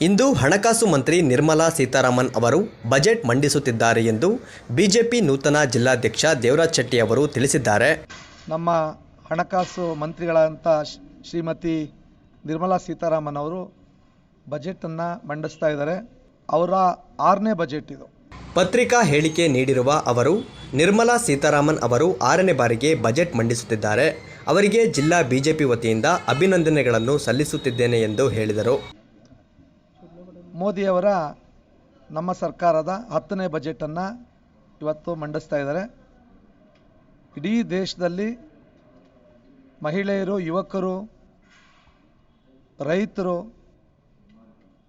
ಇಂದು ಹಣಕಾಸು ಮಂತ್ರಿ ನಿರ್ಮಲಾ ಸೀತಾರಾಮನ್ ಅವರು ಬಜೆಟ್ ಮಂಡಿಸುತ್ತಿದ್ದಾರೆ ಎಂದು ಬಿಜೆಪಿ ನೂತನ ಜಿಲ್ಲಾಧ್ಯಕ್ಷ ದೇವರಾಜ್ ಶೆಟ್ಟಿ ಅವರು ತಿಳಿಸಿದ್ದಾರೆ. ನಮ್ಮ ಹಣಕಾಸು ಮಂತ್ರಿಗಳಾದಂಥ ಶ್ರೀಮತಿ ನಿರ್ಮಲಾ ಸೀತಾರಾಮನ್ ಅವರು ಬಜೆಟನ್ನು ಮಂಡಿಸ್ತಾ ಇದ್ದಾರೆ. ಅವರ ಆರನೇ ಬಜೆಟ್ ಇದು. ಪತ್ರಿಕಾ ಹೇಳಿಕೆ ನೀಡಿರುವ ಅವರು ನಿರ್ಮಲಾ ಸೀತಾರಾಮನ್ ಅವರು ಆರನೇ ಬಾರಿಗೆ ಬಜೆಟ್ ಮಂಡಿಸುತ್ತಿದ್ದಾರೆ. ಅವರಿಗೆ ಜಿಲ್ಲಾ ಬಿಜೆಪಿ ವತಿಯಿಂದ ಅಭಿನಂದನೆಗಳನ್ನು ಸಲ್ಲಿಸುತ್ತಿದ್ದೇನೆ ಎಂದು ಹೇಳಿದರು. ಮೋದಿಯವರ ನಮ್ಮ ಸರ್ಕಾರದ ಹತ್ತನೇ ಬಜೆಟನ್ನು ಇವತ್ತು ಮಂಡಿಸ್ತಾ ಇದ್ದಾರೆ. ಇಡೀ ದೇಶದಲ್ಲಿ ಮಹಿಳೆಯರು, ಯುವಕರು, ರೈತರು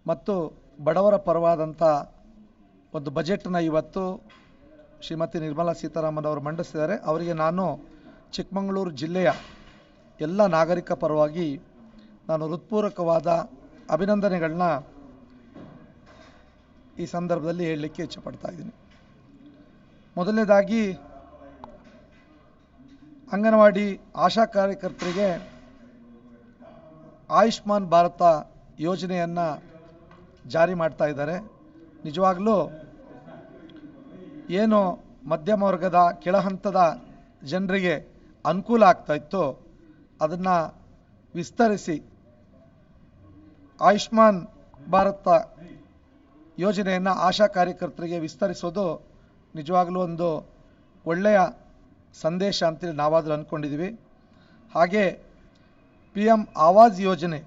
ಮತ್ತು ಬಡವರ ಪರವಾದಂಥ ಒಂದು ಬಜೆಟನ್ನು ಇವತ್ತು ಶ್ರೀಮತಿ ನಿರ್ಮಲಾ ಸೀತಾರಾಮನ್ ಅವರು ಮಂಡಿಸಿದ್ದಾರೆ ಅವರಿಗೆ ನಾನು ಚಿಕ್ಕಮಗಳೂರು ಜಿಲ್ಲೆಯ ಎಲ್ಲ ನಾಗರಿಕ ಪರವಾಗಿ ನಾನು ಹೃತ್ಪೂರ್ವಕವಾದ ಅಭಿನಂದನೆಗಳನ್ನ ಈ ಸಂದರ್ಭದಲ್ಲಿ ಹೇಳಲಿಕ್ಕೆ ಇಚ್ಛಪಡ್ತಾ ಇದ್ದೀನಿ. ಮೊದಲನೇದಾಗಿ, ಅಂಗನವಾಡಿ ಆಶಾ ಕಾರ್ಯಕರ್ತರಿಗೆ ಆಯುಷ್ಮಾನ್ ಭಾರತ ಯೋಜನೆಯನ್ನು ಜಾರಿ ಮಾಡ್ತಾ ಇದ್ದಾರೆ. ನಿಜವಾಗಲೂ ಏನು ಮಧ್ಯಮ ವರ್ಗದ ಕೆಳಹಂತದ ಜನರಿಗೆ ಅನುಕೂಲ ಆಗ್ತಾ ಇತ್ತು, ಅದನ್ನು ವಿಸ್ತರಿಸಿ ಆಯುಷ್ಮಾನ್ ಭಾರತ ಯೋಜನೆಯನ್ನು ಆಶಾ ಕಾರ್ಯಕರ್ತರಿಗೆ ವಿಸ್ತರಿಸೋದು ನಿಜವಾಗಲೂ ಒಂದು ಒಳ್ಳೆಯ ಸಂದೇಶ ಅಂತೇಳಿ ನಾವಾದರೂ ಅಂದ್ಕೊಂಡಿದ್ದೀವಿ ಹಾಗೆ ಪಿ ಎಂ ಆವಾಜ್ ಯೋಜನೆ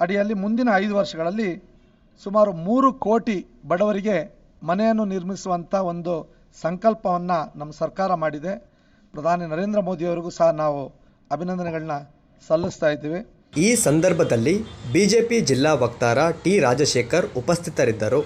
ಅಡಿಯಲ್ಲಿ ಮುಂದಿನ ಐದು ವರ್ಷಗಳಲ್ಲಿ ಸುಮಾರು ಮೂರು ಕೋಟಿ ಬಡವರಿಗೆ ಮನೆಯನ್ನು ನಿರ್ಮಿಸುವಂಥ ಒಂದು ಸಂಕಲ್ಪವನ್ನು ನಮ್ಮ ಸರ್ಕಾರ ಮಾಡಿದೆ. ಪ್ರಧಾನಿ ನರೇಂದ್ರ ಮೋದಿಯವರಿಗೂ ಸಹ ನಾವು ಅಭಿನಂದನೆಗಳನ್ನ ಸಲ್ಲಿಸ್ತಾ ಇದ್ದೀವಿ. ಈ ಸಂದರ್ಭದಲ್ಲಿ ಬಿಜೆಪಿ ಜಿಲ್ಲಾ ವಕ್ತಾರ ಟಿ ರಾಜಶೇಖರ್ ಉಪಸ್ಥಿತರಿದ್ದರು.